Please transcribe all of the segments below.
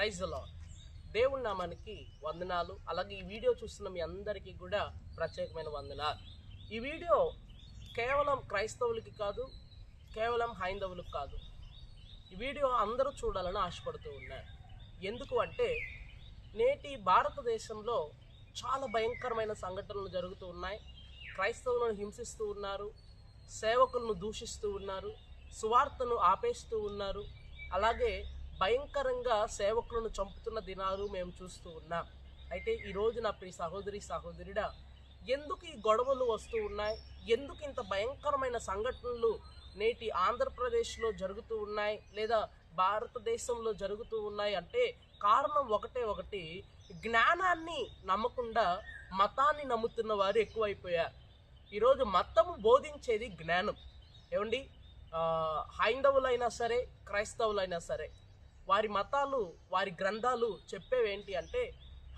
ప్రైజ్లో దేవుడి నామానికి వందనాలు. అలాగే ఈ వీడియో చూస్తున్న మీ అందరికీ కూడా ప్రత్యేకమైన వందనాలు. ఈ వీడియో కేవలం క్రైస్తవులకి కాదు కేవలం హైందవులకు కాదు. ఈ వీడియో అందరూ చూడాలని ఆశపడుతూ ఉన్నారు. ఎందుకు అంటే నేటి భారతదేశంలో చాలా భయంకరమైన సంఘటనలు జరుగుతూ ఉన్నాయి. క్రైస్తవులను హింసిస్తూ ఉన్నారు సేవకులను దూషిస్తూ ఉన్నారు సువార్తను ఆపేస్తూ ఉన్నారు. అలాగే భయంకరంగా సేవకులను చంపుతున్న దినాలు మేము చూస్తూ ఉన్నాం. అయితే ఈరోజు నా ప్రియ సహోదరి సహోదరుడా ఎందుకు ఈ గొడవలు వస్తూ ఉన్నాయి? ఎందుకు ఇంత భయంకరమైన సంఘటనలు నేటి ఆంధ్రప్రదేశ్లో జరుగుతూ ఉన్నాయి? లేదా భారతదేశంలో జరుగుతూ ఉన్నాయి? అంటే కారణం ఒకటే ఒకటి జ్ఞానాన్ని నమ్మకుండా మతాన్ని నమ్ముతున్న వారు ఎక్కువైపోయారు. ఈరోజు మతము బోధించేది జ్ఞానం. ఏమండి? హైందవులైనా సరే క్రైస్తవులైనా సరే వారి మతాలు వారి గ్రంథాలు చెప్పేవేంటి అంటే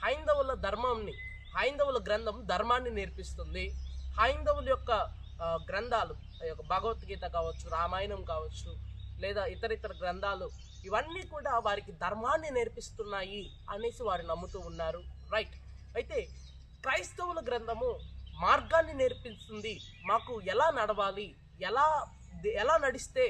హైందవుల ధర్మంని హైందవుల గ్రంథం ధర్మాన్ని నేర్పిస్తుంది. హైందవుల యొక్క గ్రంథాలు ఆ యొక్క భగవద్గీత కావచ్చు రామాయణం కావచ్చు లేదా ఇతర ఇతర గ్రంథాలు ఇవన్నీ కూడా వారికి ధర్మాన్ని నేర్పిస్తున్నాయి అనేసి వారు నమ్ముతూ ఉన్నారు. రైట్. అయితే క్రైస్తవుల గ్రంథము మార్గాన్ని నేర్పిస్తుంది. మాకు ఎలా నడవాలి? ఎలా ఎలా నడిస్తే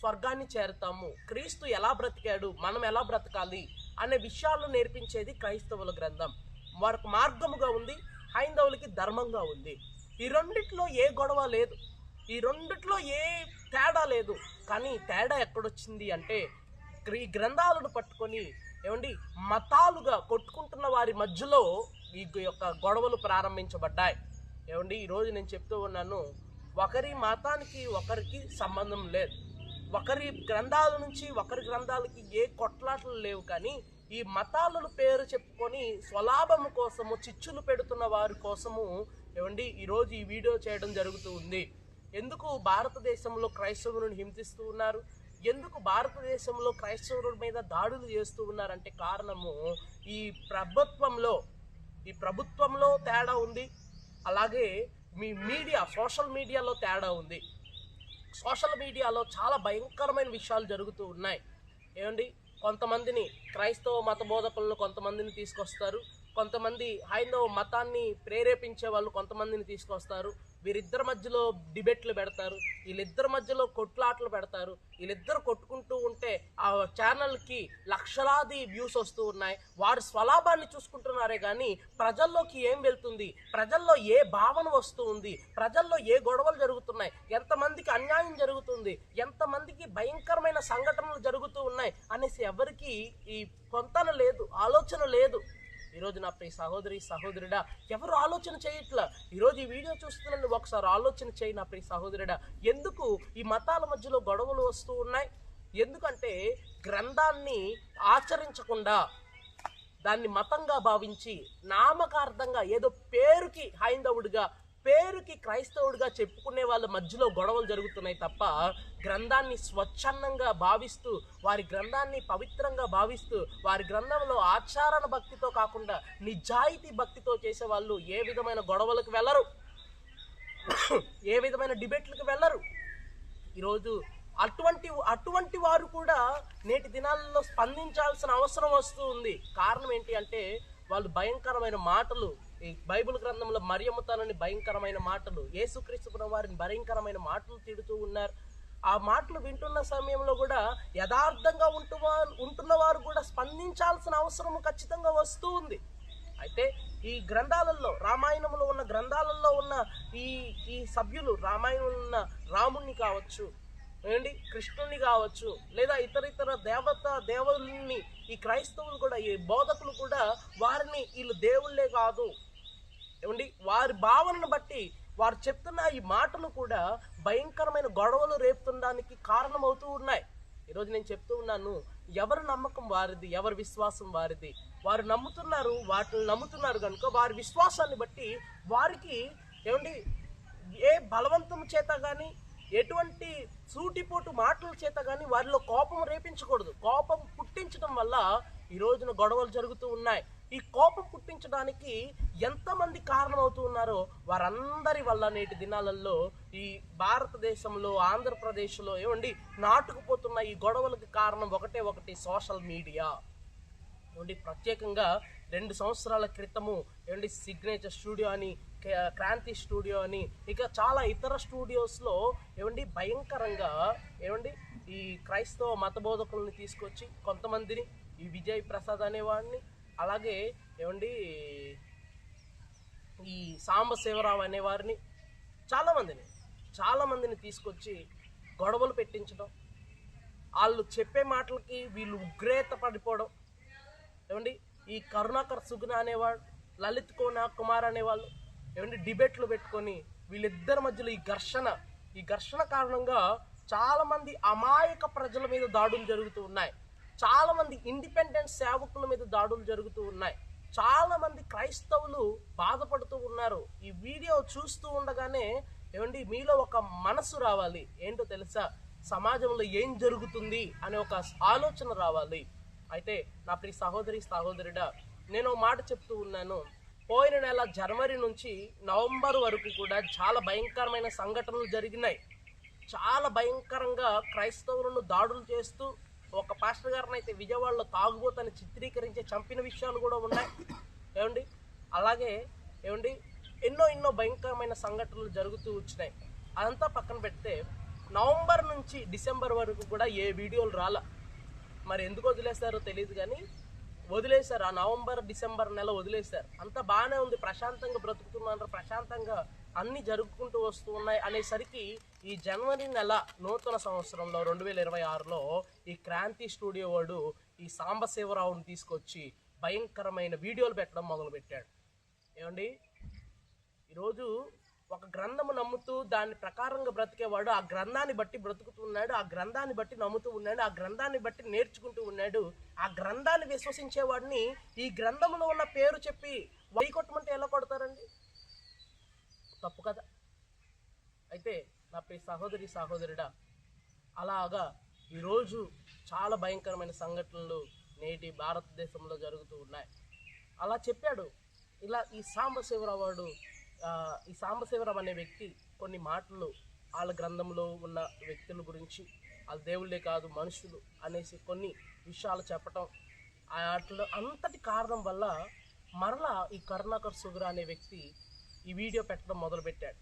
స్వర్గాన్ని చేరుతాము. క్రీస్తు ఎలా బ్రతికాడు? మనం ఎలా బ్రతకాలి? అనే విషయాలను నేర్పించేది క్రైస్తవుల గ్రంథం. వారికి మార్గముగా ఉంది హైందవులకి ధర్మంగా ఉంది. ఈ రెండిట్లో ఏ గొడవ లేదు. ఈ రెండిట్లో ఏ తేడా లేదు. కానీ తేడా ఎక్కడొచ్చింది అంటే ఈ గ్రంథాలను పట్టుకొని ఏమండి మతాలుగా కొట్టుకుంటున్న వారి మధ్యలో ఈ యొక్క గొడవలు ప్రారంభించబడ్డాయి. ఏమండి ఈరోజు నేను చెప్తూ ఉన్నాను ఒకరి మతానికి ఒకరికి సంబంధం లేదు. ఒకరి గ్రంథాల నుంచి ఒకరి గ్రంథాలకి ఏ కొట్లాటలు లేవు కానీ ఈ మతాలను పేరు చెప్పుకొని స్వలాభము కోసము చిచ్చులు పెడుతున్న వారి కోసము ఏమండి ఈరోజు ఈ వీడియో చేయడం జరుగుతూ ఉంది. ఎందుకు భారతదేశంలో క్రైస్తవులను హింసిస్తూ ఉన్నారు? ఎందుకు భారతదేశంలో క్రైస్తవుల మీద దాడులు చేస్తూ ఉన్నారంటే కారణము ఈ ప్రభుత్వంలో ఈ ప్రభుత్వంలో తేడా ఉంది. అలాగే మీ మీడియా సోషల్ మీడియాలో తేడా ఉంది. సోషల్ మీడియాలో చాలా భయంకరమైన విషయాలు జరుగుతూ ఉన్నాయి. ఏమండి? కొంతమందిని క్రైస్తవ మత బోధకులను కొంతమందిని తీసుకొస్తారు. కొంతమంది హైందవ మతాన్ని ప్రేరేపించే వాళ్ళు కొంతమందిని తీసుకొస్తారు. వీరిద్దరి మధ్యలో డిబేట్లు పెడతారు వీళ్ళిద్దరి మధ్యలో కొట్లాటలు పెడతారు వీళ్ళిద్దరు కొట్టుకుంటూ ఉంటే ఆ ఛానల్కి లక్షలాది వ్యూస్ వస్తూ ఉన్నాయి. వారు స్వలాభాన్ని చూసుకుంటున్నారే కానీ ప్రజల్లోకి ఏం వెళ్తుంది? ప్రజల్లో ఏ భావన వస్తూ ఉంది? ప్రజల్లో ఏ గొడవలు జరుగుతున్నాయి? ఎంతమందికి అన్యాయం జరుగుతుంది? ఎంతమందికి భయంకరమైన సంఘటనలు జరుగుతూ ఉన్నాయి అనేసి ఎవరికి ఈ పొంతన లేదు ఆలోచన లేదు. ఈరోజు నా ప్రియ సహోదరి సహోదరుడా ఎవరు ఆలోచన చేయట్లా? ఈరోజు ఈ వీడియో చూస్తున్న ఒకసారి ఆలోచన చేయి నా ప్రియ సహోదరుడా. ఎందుకు ఈ మతాల మధ్యలో గొడవలు వస్తూ ఉన్నాయి? ఎందుకంటే గ్రంథాన్ని ఆచరించకుండా దాన్ని మతంగా భావించి నామకార్థంగా ఏదో పేరుకి హైందవుడిగా పేరుకి క్రైస్తవుడిగా చెప్పుకునే వాళ్ళ మధ్యలో గొడవలు జరుగుతున్నాయి తప్ప గ్రంథాన్ని స్వచ్ఛందంగా భావిస్తూ వారి గ్రంథాన్ని పవిత్రంగా భావిస్తూ వారి గ్రంథంలో ఆచారణ భక్తితో కాకుండా నిజాయితీ భక్తితో చేసే వాళ్ళు ఏ విధమైన గొడవలకు వెళ్ళరు. ఏ విధమైన డిబేట్లకు వెళ్ళరు. ఈరోజు అటువంటి అటువంటి వారు కూడా నేటి దినాలలో స్పందించాల్సిన అవసరం వస్తూ ఉంది. కారణం ఏంటి అంటే వాళ్ళు భయంకరమైన మాటలు ఈ బైబిల్ గ్రంథంలో మరియమ్మతనని భయంకరమైన మాటలు యేసుక్రీస్తు వారిని భయంకరమైన మాటలు తిడుతూ ఉన్నారు. ఆ మాటలు వింటున్న సమయంలో కూడా యథార్థంగా ఉంటువా ఉంటున్న వారు కూడా స్పందించాల్సిన అవసరం ఖచ్చితంగా వస్తూ ఉంది. అయితే ఈ గ్రంథాలలో రామాయణంలో ఉన్న గ్రంథాలలో ఉన్న ఈ ఈ సభ్యులు రామాయణంలో ఉన్న రాముణ్ణి కావచ్చు ఏంటి? కృష్ణుని కావచ్చు లేదా ఇతర ఇతర దేవత దేవుల్ని ఈ క్రైస్తవులు కూడా ఈ బోధకులు కూడా వారిని వీళ్ళు దేవుళ్ళే కాదు. ఏమండి వారి భావనను బట్టి వారు చెప్తున్న ఈ మాటలు కూడా భయంకరమైన గొడవలు రేపుతుండడానికి కారణమవుతూ ఉన్నాయి. ఈరోజు నేను చెప్తూ ఉన్నాను ఎవరి నమ్మకం వారిది ఎవరి విశ్వాసం వారిది? వారు నమ్ముతున్నారు వాటిని నమ్ముతున్నారు కనుక వారి విశ్వాసాన్ని బట్టి వారికి ఏమండి ఏ బలవంతం చేత కానీ ఎటువంటి సూటిపోటు మాటల చేత కానీ వారిలో కోపం రేపించకూడదు. కోపం పుట్టించడం వల్ల ఈ రోజున గొడవలు జరుగుతూ ఉన్నాయి. ఈ కోపం పుట్టించడానికి ఎంతమంది కారణమవుతూ ఉన్నారో వారందరి వల్ల నేటి దినాలలో ఈ భారతదేశంలో ఆంధ్రప్రదేశ్లో ఏమండి నాటుకుపోతున్న ఈ గొడవలకు కారణం ఒకటే ఒకటి సోషల్ మీడియా. ఏమండి ప్రత్యేకంగా రెండు సంవత్సరాల క్రితము ఏమండి సిగ్నేచర్ స్టూడియో అని కే- క్రాంతి స్టూడియో అని ఇక చాలా ఇతర స్టూడియోస్లో ఏమండి భయంకరంగా ఏమండి ఈ క్రైస్తవ మతబోధకులను తీసుకొచ్చి కొంతమందిని ఈ విజయ్ ప్రసాద్ అనేవాడిని అలాగే ఏమండి ఈ సాంబశివరావు అనేవారిని చాలామందిని చాలామందిని తీసుకొచ్చి గొడవలు పెట్టించడం వాళ్ళు చెప్పే మాటలకి వీళ్ళు ఉగ్రేత పడిపోవడం. ఏమండి ఈ కరుణాకర్ సుగుణ అనేవాడు లలిత్ కోనా కుమార్ అనేవాళ్ళు ఏమండి డిబేట్లు పెట్టుకొని వీళ్ళిద్దరి మధ్యలో ఈ ఘర్షణ ఈ ఘర్షణ కారణంగా చాలామంది అమాయక ప్రజల మీద దాడులు జరుగుతూ ఉన్నాయి. చాలా మంది ఇండిపెండెంట్ సేవకుల మీద దాడులు జరుగుతూ ఉన్నాయి. చాలా మంది క్రైస్తవులు బాధపడుతూ ఉన్నారు. ఈ వీడియో చూస్తూ ఉండగానే ఏమండి మీలో ఒక మనసు రావాలి. ఏంటో తెలుసా? సమాజంలో ఏం జరుగుతుంది అనే ఒక ఆలోచన రావాలి. అయితే నా ప్రియ సహోదరి సహోదరుడా నేను మాట చెప్తూ ఉన్నాను. పోయిన నెల జనవరి నుంచి నవంబర్ వరకు కూడా చాలా భయంకరమైన సంఘటనలు జరిగినాయి. చాలా భయంకరంగా క్రైస్తవులను దాడులు చేస్తూ ఒక పాస్టర్ గారిని అయితే విజయవాడలో తాగుబోతని చిత్రీకరించి చంపిన విషయాలు కూడా ఉన్నాయి. ఏమండి? అలాగే ఏమండి? ఎన్నో ఎన్నో భయంకరమైన సంఘటనలు జరుగుతూ వచ్చినాయి. అదంతా పక్కన పెడితే నవంబర్ నుంచి డిసెంబర్ వరకు కూడా ఏ వీడియోలు రాల. మరి ఎందుకు వదిలేస్తారో తెలియదు కానీ వదిలేశారు. ఆ నవంబర్ డిసెంబర్ నెల వదిలేశారు. అంత బాగానే ఉంది. ప్రశాంతంగా బ్రతుకుతున్నారు ప్రశాంతంగా అన్ని జరుపుకుంటూ వస్తూ ఉన్నాయి అనేసరికి ఈ జనవరి నెల నూతన సంవత్సరంలో రెండు వేల ఇరవై ఆరులో ఈ క్రాంతి స్టూడియో వాడు ఈ సాంబశివరావుని తీసుకొచ్చి భయంకరమైన వీడియోలు పెట్టడం మొదలుపెట్టాడు. ఏమండి? ఈరోజు ఒక గ్రంథము నమ్ముతూ దాని ప్రకారంగా బ్రతికేవాడు ఆ గ్రంథాన్ని బట్టి బ్రతుకుతున్నాడు ఆ గ్రంథాన్ని బట్టి నమ్ముతూ ఉన్నాడు ఆ గ్రంథాన్ని బట్టి నేర్చుకుంటూ ఉన్నాడు. ఆ గ్రంథాన్ని విశ్వసించేవాడిని ఈ గ్రంథంలో ఉన్న పేరు చెప్పి వై కొట్టమంటే ఎలా కొడతారండి? తప్పు కదా అయితే నా ప్రియ సహోదరి సహోదరుడా అలాగా ఈరోజు చాలా భయంకరమైన సంఘటనలు నేటి భారతదేశంలో జరుగుతూ ఉన్నాయి. అలా చెప్పాడు. ఇలా ఈ సాంబశివరావు వాడు ఈ సాంబశివరావు అనే వ్యక్తి కొన్ని మాటలు వాళ్ళ గ్రంథంలో ఉన్న వ్యక్తుల గురించి వాళ్ళ దేవుళ్ళే కాదు మనుషులు అనేసి కొన్ని విషయాలు చెప్పటం ఆ వాటిలో అంతటి కారణం వల్ల మరలా ఈ కరుణాకర్ సుగుర అనే వ్యక్తి ఈ వీడియో పెట్టడం మొదలుపెట్టాడు.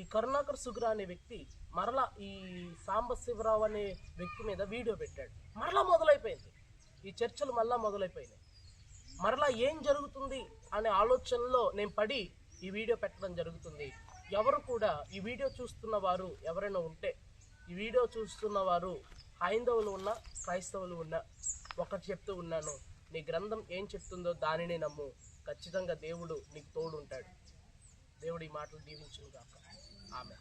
ఈ కరుణాకర్ సుగ్ర అనే వ్యక్తి మరలా ఈ సాంబశివరావు అనే వ్యక్తి మీద వీడియో పెట్టాడు. మరలా మొదలైపోయింది. ఈ చర్చలు మళ్ళా మొదలైపోయినాయి. మరలా ఏం జరుగుతుంది అనే ఆలోచనలో నేను పడి ఈ వీడియో పెట్టడం జరుగుతుంది. ఎవరు కూడా ఈ వీడియో చూస్తున్న వారు ఎవరైనా ఉంటే ఈ వీడియో చూస్తున్న వారు హైందవులు ఉన్నా క్రైస్తవులు ఉన్నా ఒకటి చెప్తూ ఉన్నాను. నీ గ్రంథం ఏం చెప్తుందో దానినే నమ్ము. ఖచ్చితంగా దేవుడు నీకు తోడు ఉంటాడు దేవుడు ఈ మాటలు దీవించును ఆమె